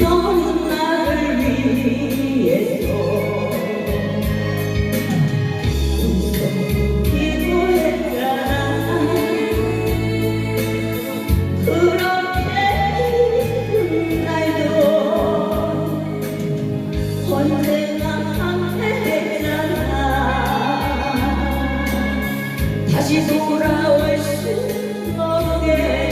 너는 나를 위해서 기도했잖아 그렇게 힘든 날도 언제나 함께했잖아. 다시 돌아올 수 없게.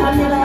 Daniela